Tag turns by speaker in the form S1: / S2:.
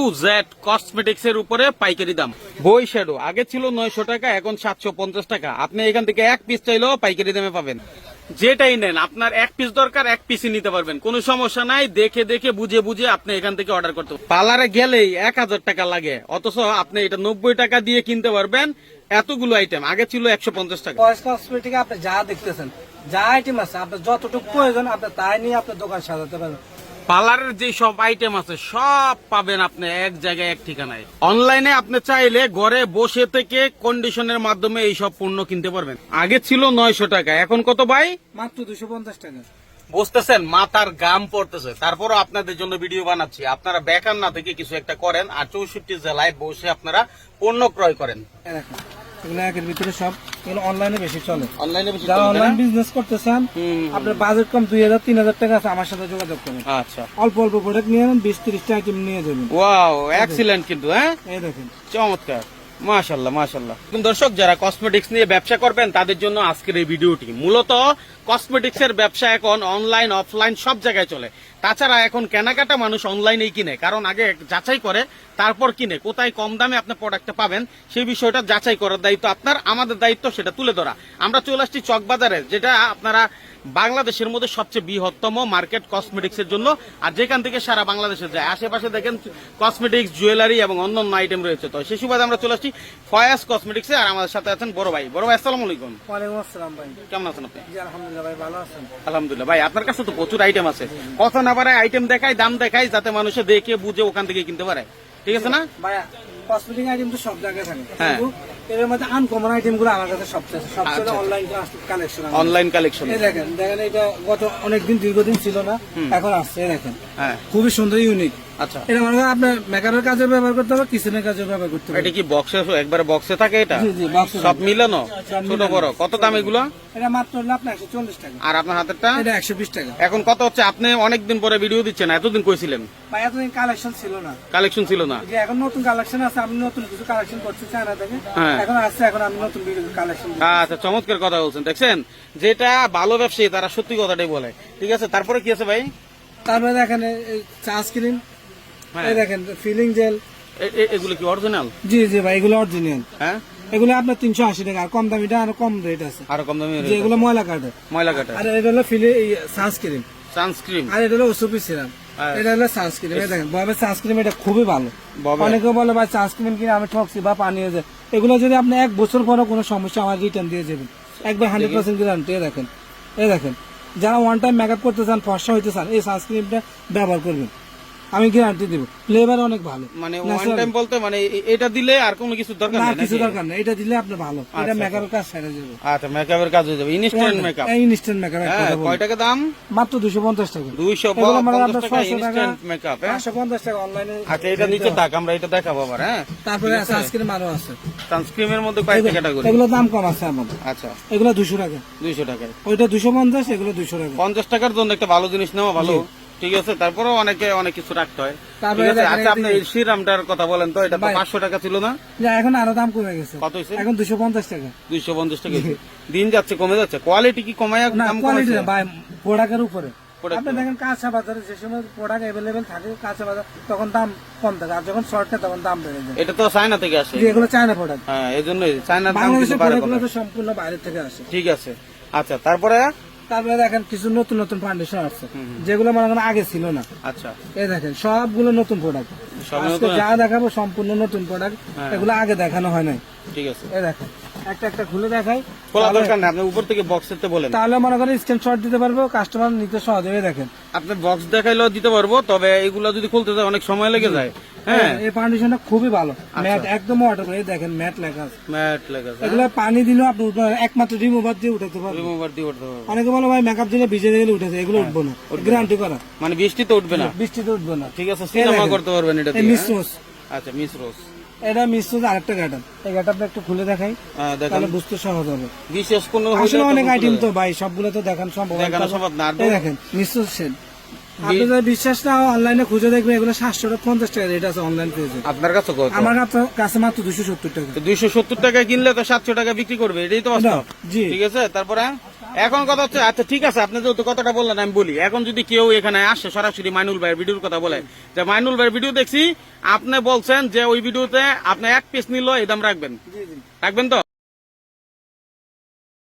S1: To Z cosmetics এর উপরে পাইকারি দাম। বই শ্যাডো, আগে ছিল নয়শো টাকা, এখন সাতশো পঞ্চাশ টাকা। আপনি এখান থেকে এক পিস চাইলেও পাইকারি দামে পাবেন। যেটাই নেন, আপনার এক পিস দরকার, এক পিসই নিতে পারবেন। কোনো সমস্যা নাই, দেখে দেখে বুঝে বুঝে আপনি এখান থেকে অর্ডার করতে পার্লারে গেলেই এক হাজার টাকা লাগে। অথচ আপনি এটা নব্বই টাকা দিয়ে কিনতে পারবেন এতগুলো আইটেম আগে ছিল একশো পঞ্চাশ টাকা।
S2: কসমেটিকে আপনি যা দেখতেছেন, যা আইটেম আছে, আপনার যতটুকু প্রয়োজন, আপনি তাই নিয়ে আপনার দোকান সাজাতে পারবেন।
S1: পার্লারের যে সব আইটেম আছে সব পাবেন আপনি এক জায়গায় এক ঠিকানায়। অনলাইনে আপনি চাইলে ঘরে বসে থেকে কন্ডিশনের মাধ্যমে এই সব পণ্য কিনতে পারবেন। আগে ছিল নয়শো টাকা এখন কত ভাই?
S2: মাত্র দুশো পঞ্চাশ টাকা।
S1: বুঝতেছেন? মাথার গাম পড়তেছে। তারপরও আপনাদের জন্য ভিডিও বানাচ্ছি। আপনারা বেকার না থেকে কিছু একটা করেন আর চৌষট্টি জেলায় বসে আপনারা পণ্য ক্রয় করেন।
S2: একের ভিতরে সব এগুলো অনলাইনে বেশি চলে।
S1: অনলাইনে বেশি
S2: যারা অনলাইন বিজনেস করতে চান আপনার বাজেট কম দুই হাজার তিন হাজার টাকা আছে আমার সাথে যোগাযোগ করুন।
S1: আচ্ছা।
S2: অল্প অল্প প্রোডাক্ট নিয়ে নেন বিশ তিরিশটা আইটেম নিয়ে যাবেন।
S1: ওয়াও এক্সিলেন্ট কিন্তু হ্যাঁ?
S2: এই দেখেন।
S1: চমৎকার। মাশাল্লাহ মাশাল্লাহ দর্শক, যারা কসমেটিক্স নিয়ে ব্যবসা করবেন, তাদের জন্য আজকের এই ভিডিওটি। মূলত কসমেটিক্স এর ব্যবসা এখন অনলাইন অফলাইন সব জায়গায় চলে। তাছাড়া এখন কেনাকাটা মানুষ অনলাইনেই কিনে, কারণ আগে যাচাই করে, তারপর কিনে। কোথায় কম দামে আপনি প্রোডাক্টটা পাবেন, সেই বিষয়টা যাচাই করার দায়িত্ব আপনার, আমাদের দায়িত্ব সেটা তুলে ধরা। আমরা চলে আসছি চকবাজারে, যেটা আপনারা বাংলাদেশের মধ্যে সবচেয়ে বৃহত্তম মার্কেট কসমেটিক্স এর জন্য। আর যেখান থেকে সারা বাংলাদেশে যায় আশেপাশে দেখেন কসমেটিক্স জুয়েলারি এবং অন্যান্য আইটেম রয়েছে। তো সেই সুবাদে আমরা চলে আসছি ফয়াস কসমেটিক্সে আর আমাদের সাথে আছেন বড় ভাই। বড় ভাই আসসালামু আলাইকুম।
S2: ওয়ালাইকুম আসসালাম ভাই।
S1: কেমন আছেন আপনি?
S2: জি আলহামদুলিল্লাহ ভাই ভালো আছেন?
S1: আলহামদুলিল্লাহ। ভাই আপনার কাছে তো প্রচুর আইটেম আছে। কথা না পারে আইটেম দেখাই দাম দেখাই যাতে মানুষে দেখে বুঝে ওখান থেকে কিনতে পারে। ঠিক আছে না?
S2: ভাই কসমেটিক আইটেম তো সব জায়গায় থাকে।
S1: হ্যাঁ।
S2: এর মধ্যে আনকমন আইটেমগুলো আমার কাছে সবচেয়ে সবচেয়ে। অনলাইন কালেকশন
S1: অনলাইন কালেকশন
S2: এই দেখেন দেখেন এটা গত অনেকদিন দীর্ঘদিন ছিল না এখন আসছে দেখেন।
S1: হ্যাঁ।
S2: খুবই সুন্দর ইউনিক
S1: আচ্ছা।
S2: এটা মনে করেন আপনার কাজে ব্যবহার করতে হবে কিচেনের কাজে ব্যবহার করতে হবে।
S1: এটা কি বক্সে একবারে বক্সে থাকে এটা?
S2: জি জি box
S1: সব মিলানো? ছোট বড়। কত দাম এগুলো?
S2: এটা মাত্র হলো আপনার টাকা।
S1: আর আপনার হাতেরটা?
S2: এটা টাকা।
S1: এখন কত হচ্ছে? আপনি অনেকদিন পরে ভিডিও দিচ্ছেন এতদিন কইছিলেন
S2: বা এতদিন কালেকশন ছিল না।
S1: কালেকশন ছিল না।
S2: এখন নতুন কালেকশন আছে আমি নতুন কিছু কালেকশন করছি চায়না থেকে।
S1: হ্যাঁ।
S2: এখন এখন আমি নতুন কালেকশন
S1: আচ্ছা চমৎকার কথা বলছেন। দেখছেন? যেটা ভালো ব্যবসায়ী তারা সত্যি কথাটাই বলে। ঠিক আছে? তারপরে কি আছে ভাই?
S2: তারপরে দেখেন সানস্ক্রিন
S1: হ্যাঁ।
S2: এই দেখেন ফিলিং জেল
S1: এগুলো কি অরিজিনাল
S2: জি জি ভাই এগুলো অরিজিনাল
S1: হ্যাঁ?
S2: এগুলো আপনার তিনশো আশি টাকা আর কম দামিটা আর কম রেট আছে।
S1: আরও কম দামি
S2: এগুলো ময়লা কাটে
S1: ময়লা কাটা
S2: আর এটা হলো ফিলি সানস্ক্রিন
S1: সানস্ক্রিন
S2: আর এটা হলো ওসুপি সিরাম
S1: হ্যাঁ।
S2: এটা হলো সানস্ক্রিন দেখেন ববের সানস্ক্রিন এটা খুবই ভালো। অনেকে বলে ভাই সানস্ক্রিন কিনে আমি ঠকছি বা পানি হয়ে যায় এগুলো যদি আপনি এক বছর পরে কোনো সমস্যা আমার রিটার্ন দিয়ে যাবেন। একবার হান্ড্রেড পার্সেন্ট গ্যারান্টি দেখেন। এই দেখেন যারা ওয়ান টাইম মেকআপ করতে চান ফর্সা হইতে চান এই সানস্ক্রিনটা ব্যবহার করবেন। আমি গ্যারান্টি দিব। ফ্লেভার অনেক ভালো।
S1: মানে ওয়ান টাইম বলতে মানে এটা দিলে আর কোনো কিছু দরকার
S2: না কিছু দরকার নেই। এটা দিলে আপনি ভালো। এটা
S1: আচ্ছা,
S2: মেকআপের কাজ সেরে যাবে
S1: আচ্ছা মেকআপের কাজ হয়ে যাবে। ইনস্ট্যান্ট মেকআপ এই
S2: ইনস্ট্যান্ট মেকআপ
S1: হ্যাঁ কয় টাকা দাম?
S2: মাত্র দুশো পঞ্চাশ টাকা।
S1: দুইশো
S2: এগুলো মানে
S1: পঞ্চাশ
S2: আপনার
S1: টাকা
S2: 600 টাকা।
S1: ইনস্ট্যান্ট মেকআপ হ্যাঁ?
S2: পাঁচশো পঞ্চাশ টাকা অনলাইনে
S1: আচ্ছা এটা নিচে থাক আমরা এটা দেখাবো আবার হ্যাঁ?
S2: তারপরে সানস্ক্রিন আরও আছে।
S1: সানস্ক্রিমের মধ্যে কয়েকটা ক্যাটাগরি
S2: এগুলো দাম কম আছে আমাদের
S1: আচ্ছা।
S2: এগুলো দুশো টাকা।
S1: দুইশো টাকা
S2: ওইটা দুশো পঞ্চাশ এগুলো দুশো টাকা।
S1: পঞ্চাশ টাকার জন্য একটা ভালো জিনিস নেওয়া ভালো। ঠিক আছে তারপরেও অনেকে অনেক কিছু রাখতে হয়।
S2: তারপরে
S1: ঠিক আছে
S2: দেখেন
S1: আচ্ছা আপনি এই সিরামটার কথা বলেন তো এটা তো পাঁচশো টাকা ছিল না?
S2: এখন আরও দাম কমে গেছে।
S1: কত হয়েছে?
S2: এখন দুশো পঞ্চাশ টাকা।
S1: দুইশো পঞ্চাশ টাকা দিন যাচ্ছে কমে যাচ্ছে। কোয়ালিটি কি কমায় দাম
S2: কোয়ালিটি
S1: কমেছে
S2: না ভাই প্রোডাক্টের উপরে। আপনি দেখেন কাঁচা বাজারে যে সময় প্রোডাক্ট অ্যাভেলেবেল থাকে কাঁচা বাজার তখন দাম কম থাকে। আর যখন শর্ট থাকে তখন দাম বেড়ে যায়।
S1: এটা তো চায়না থেকে আসে।
S2: এগুলো চায়না প্রোডাক্ট
S1: হ্যাঁ এই দাম।
S2: তো সম্পূর্ণ বাইরের থেকে আসে।
S1: ঠিক আছে। আচ্ছা তারপরে
S2: তারপরে দেখেন কিছু নতুন নতুন ফাউন্ডেশন আসছে। যেগুলো মনে করেন আগে ছিল না।
S1: আচ্ছা।
S2: এই দেখেন সবগুলো নতুন প্রোডাক্ট আজকে যা দেখাবো সম্পূর্ণ নতুন প্রোডাক্ট
S1: হ্যাঁ।
S2: এগুলো আগে দেখানো হয় নাই।
S1: ঠিক আছে।
S2: এই দেখেন। একটা একটা খুলে দেখাই।
S1: খোলা দরকার নেই আপনি উপর থেকে বলেন।
S2: তাহলে মনে করেন স্ক্রিনশট দিতে পারব কাস্টমার নিতে সহজ হবে দেখেন।
S1: আপনি বক্স দেখাইলেও দিতে পারব তবে এগুলো যদি খুলতে যায় অনেক সময় লেগে যায়। হ্যাঁ
S2: এই ফাউন্ডেশনটা খুবই ভালো। ম্যাট একদম ওয়াটার এই দেখেন ম্যাট লেখা আছে।
S1: ম্যাট লেগে যায়
S2: এগুলো পানি দিলেও আপনি একমাত্র রিমুভার দিয়ে উঠাতে পারবেন।
S1: রিমুভার দিয়ে উঠতে হবে
S2: অনেকে বলে ভাই মেকআপ দিলে ভিজে দিলে উঠেছে এগুলো উঠবো না। গ্যারান্টি করা।
S1: মানে বৃষ্টিতে উঠবে না।
S2: বৃষ্টিতে উঠবে না।
S1: ঠিক আছে সিনেমা। করতে পারবেন এটা
S2: মিস
S1: হ্যাঁ?
S2: রোজ
S1: আচ্ছা মিস রোজ
S2: এটা আরেকটা গ্যাটাপ এই গ্যাটাপটা একটু খুলে দেখাই
S1: হ্যাঁ,
S2: তাহলে বুঝতে সহজ হবে।
S1: বিশেষ কোনো
S2: আসলে অনেক আইটেম তো ভাই সবগুলো তো দেখানো সম্ভব
S1: দেখানো সম্ভব না,
S2: দেখেন বিশ্বাস না অনলাইনে খুঁজে দেখবেন এগুলো সাতশো পঞ্চাশ টাকা রেট আছে অনলাইন পেয়েছে।
S1: আপনার কাছে
S2: আমার কাছে- মাত্র দুশো সত্তর টাকা।
S1: দুইশো সত্তর টাকায় কিনলে তো সাতশো টাকা বিক্রি করবে এটাই তো
S2: জি।
S1: ঠিক আছে? তারপরে? এখন কথা হচ্ছে আচ্ছা ঠিক আছে আপনি যেহেতু কথাটা বললেন আমি বলি। এখন যদি কেউ এখানে আসে সরাসরি মাইনুল ভাইয়ের ভিডিওর কথা বলে যে মাইনুল ভাইয়ের ভিডিও দেখছি আপনি বলছেন যে ওই ভিডিওতে আপনি এক পিস নিল এই দাম রাখবেন। রাখবেন তো?